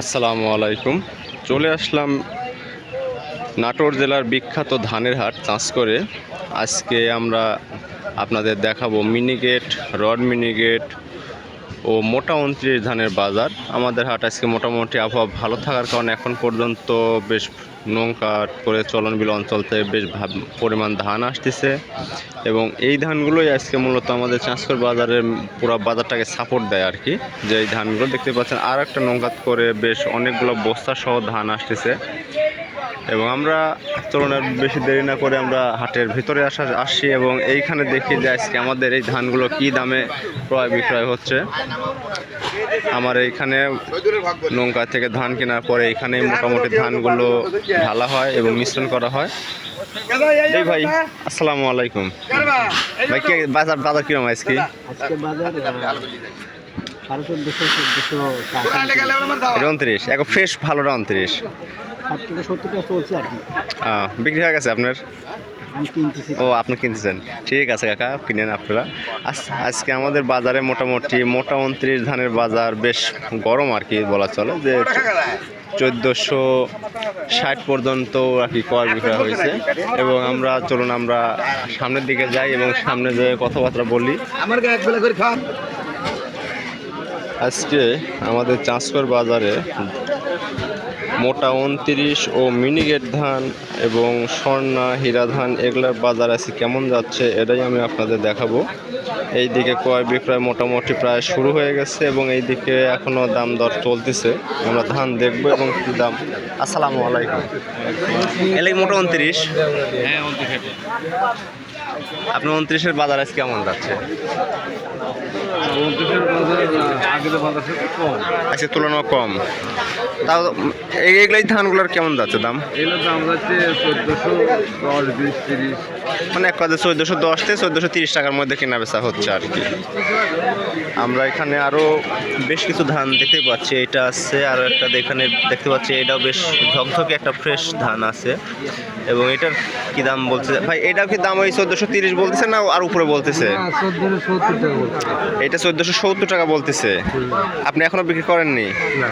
আসসালামু আলাইকুম। চলে আসলাম নাটোর জেলার বিখ্যাত ধানের হাট করে। আজকে আমরা আপনাদের দেখাবো মিনিগেট, রড মিনিগেট ও মোটা উনত্রিশ ধানের বাজার। আমাদের হাট আজকে মোটামুটি আবহাওয়া ভালো থাকার কারণে এখন পর্যন্ত বেশ নৌকা করে চলনবিল অঞ্চল থেকে বেশ পরিমাণ ধান আসতেছে। এবং এই ধানগুলোই আজকে মূলত আমাদের চাঁচকর বাজারের পুরো বাজারটাকে সাপোর্ট দেয় আর কি। যে এই ধানগুলো দেখতে পাচ্ছেন আর একটা নৌকাত করে বেশ অনেকগুলো বস্তা সহ ধান আসতেছে। এবং আমরা চলুন আর বেশি দেরি না করে আমরা হাটের ভিতরে আসা আসছি এবং এইখানে দেখি যে আজকে আমাদের এই ধানগুলো কি দামে ক্রয় বিক্রয় হচ্ছে। আমার এইখানে নৌকা থেকে ধান কেনার পরে এখানে মোটামুটি ধানগুলো ঢালা হয় এবং মিশ্রণ করা হয়। এই ভাই আসসালামু আলাইকুম। ভাই কি বাজার বাজার কিরম আজকে? উনত্রিশ এখন ফ্রেশ ভালোটা উনত্রিশ ষাট থেকে সত্তর টাকা চলছে আর কি। বিক্রি হয়ে গেছে আপনার? ও আপনি কিনতেছেন। ঠিক আছে কাকা কিনেন আপনারা। আজ- আজকে আমাদের বাজারে মোটামুটি মোটা উনত্রিশ ধানের বাজার বেশ গরম আর কি বলা চলে যে চোদ্দোশো ষাট পর্যন্ত আর কি ক্রয় বিক্রয় হয়েছে। এবং আমরা চলুন আমরা সামনের দিকে যাই এবং সামনে যে কথাবার্তা বলি। আমার আজকে আমাদের চাঁচকর বাজারে মোটা উনত্রিশ ও মিনিগেট ধান এবং স্বর্ণা হীরা ধান এগুলোর বাজার আছে কেমন যাচ্ছে এটাই আমি আপনাদের দেখাবো। এই দিকে ক্রয় বিক্রয় মোটামুটি প্রায় শুরু হয়ে গেছে এবং এই দিকে এখনও দাম দর চলতেছে। আমরা ধান দেখব এবং কী দাম। আসসালামু আলাইকুম। এলে মোটা উনত্রিশ। হ্যাঁ আপনার উনত্রিশের বাজার আজ কেমন যাচ্ছে? আজকে তুলনা কম। তাও এই এগুলোই ধানগুলোর কেমন যাচ্ছে দাম? এগুলো দাম যাচ্ছে চোদ্দোশো দশ বিশ তিরিশ। মানে এক কথা চোদ্দোশো দশ থেকে চোদ্দোশো তিরিশ টাকার মধ্যে কেনা বেচা হচ্ছে আর কি। আমরা এখানে আরও বেশ কিছু ধান দেখতে পাচ্ছি। এটা আছে আর একটা এখানে দেখতে পাচ্ছি। এটাও বেশ ঝকঝকে একটা ফ্রেশ ধান আছে। এবং এটার কি দাম বলছে? ভাই এটাও কি দাম ওই চোদ্দোশো তিরিশ বলতেছে না আর উপরে বলতেছে? এটা চোদ্দোশো সত্তর টাকা বলতেছে। আপনি এখনও বিক্রি করেননি? না।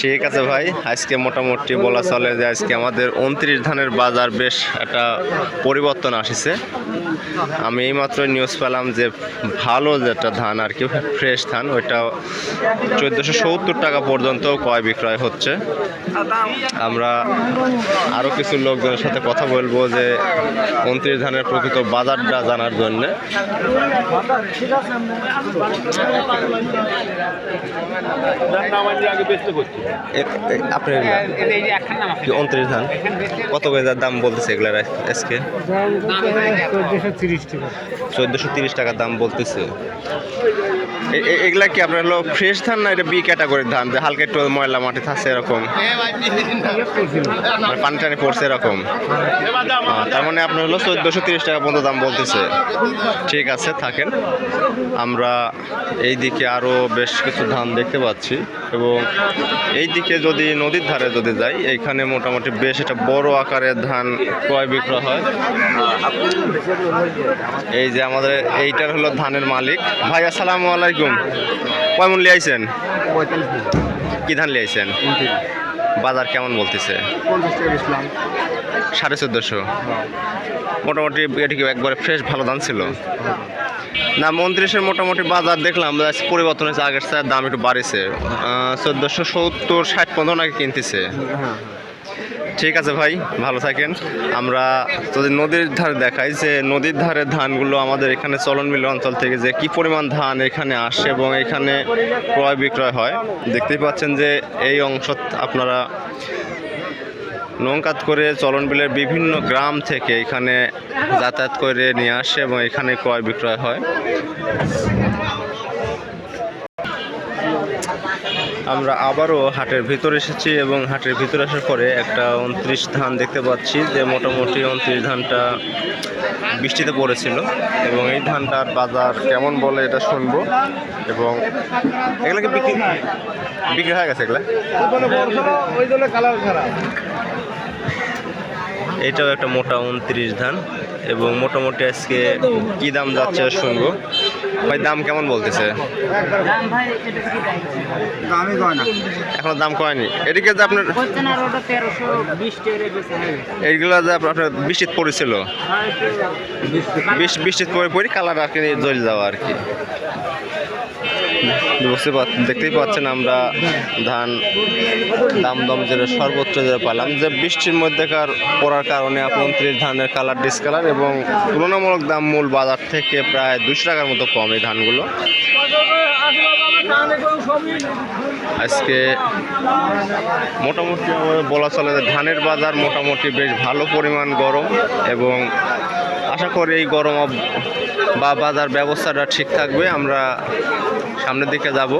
ঠিক আছে ভাই, আজকে মোটামুটি বলা চলে যে আজকে আমাদের উনত্রিশ ধানের বাজার বেশ একটা পরিবর্তন আসছে। আমি এইমাত্র নিউজ পেলাম যে ভালো যেটা ধান আর কি ফ্রেশ ধান, ওইটা চোদ্দোশো সত্তর টাকা পর্যন্ত ক্রয় বিক্রয় হচ্ছে। আমরা আরও কিছু লোকজনের সাথে কথা বলব যে উনত্রিশ ধানের প্রকৃত বাজারটা জানার জন্য। আপনার কি উনত্রিশ ধান? কত করে দাম বলতেছে এগুলার আজকে? চোদ্দোশো তিরিশ টাকা। চোদ্দোশো তিরিশ টাকার দাম বলতেছে। এগুলা কি আপনার হলো ফ্রেশ ধান না এটা বি ক্যাটাগরির ধান? যে হালকা একটু ময়লা মাটি থাকছে এরকম? মানে পানি টানি পড়ছে এরকম? তার মানে আপনার হলো চোদ্দোশো তিরিশ টাকা পর্যন্ত দাম বলতেছে। ঠিক আছে, থাকেন। আমরা এই দিকে আরও বেশ কিছু ধান দেখতে পাচ্ছি এবং এই দিকে যদি নদীর ধারে যদি যাই, এইখানে মোটামুটি বেশ একটা বড় আকারের ধান ক্রয় বিক্রয় হয়। এই যে আমাদের এইটার হলো ধানের মালিক। ভাই, আসসালামু আলাইকুম। কয় মূল্য আইছেন? কি ধান লিয়াইছেন বাজার কেমন বলতেছে? সাড়ে চোদ্দোশো। মোটামুটি এটা একবারে ফ্রেশ ভালো দাম ছিল? না উনত্রিশের মোটামুটি বাজার দেখলাম পরিবর্তন হয়েছে আগের স্যার দাম একটু বাড়িছে। চোদ্দোশো সত্তর ষাট পনেরো নাকি কিনতেছে। হ্যাঁ। ঠিক আছে ভাই, ভালো থাকেন। আমরা যদি নদীর ধারে দেখাই যে নদীর ধারে ধানগুলো আমাদের এখানে চলন মিল অঞ্চল থেকে যে কি পরিমাণ ধান এখানে আসে এবং এখানে ক্রয় বিক্রয় হয়, দেখতেই পাচ্ছেন যে এই অংশ আপনারা নৌকাত করে চলন বিলের বিভিন্ন গ্রাম থেকে এখানে যাতায়াত করে নিয়ে আসে এবং এখানে ক্রয় বিক্রয় হয়। আমরা আবারও হাটের ভিতরে এসেছি এবং হাটের ভিতরে আসার পরে একটা উনত্রিশ ধান দেখতে পাচ্ছি যে মোটামুটি উনত্রিশ ধানটা বৃষ্টিতে পড়েছিল এবং এই ধানটার বাজার কেমন বলে এটা শুনব এবং এগুলোকে বিক্রি বিক্রি হয়ে গেছে এগুলা? এটাও একটা মোটা উনত্রিশ ধান। এবং মোটামুটি আজকে কী দাম যাচ্ছে শুনব। ভাই দাম কেমন বলতেছে? এখন দাম কয়নি? এদিকে যে আপনার এইগুলো যে আপনার বৃষ্টিত পড়েছিল। বিশ বৃষ্টিত পরে পরে কালার আর কি জ্বলে যাওয়া আর কি। বুঝতে দেখতেই পাচ্ছেন আমরা ধান দাম দম যেটা সর্বোচ্চ যেটা পেলাম যে বৃষ্টির মধ্যেকার পড়ার কারণে উনত্রিশ ধানের কালার ডিসকালার এবং তুলনামূলক দাম মূল বাজার থেকে প্রায় দুশো টাকার মতো কম এই ধানগুলো। আজকে মোটামুটি বলা চলে যে ধানের বাজার মোটামুটি বেশ ভালো পরিমাণ গরম এবং আশা করি এই গরম বা বাজার ব্যবস্থাটা ঠিক থাকবে। আমরা সামনের দিকে যাব।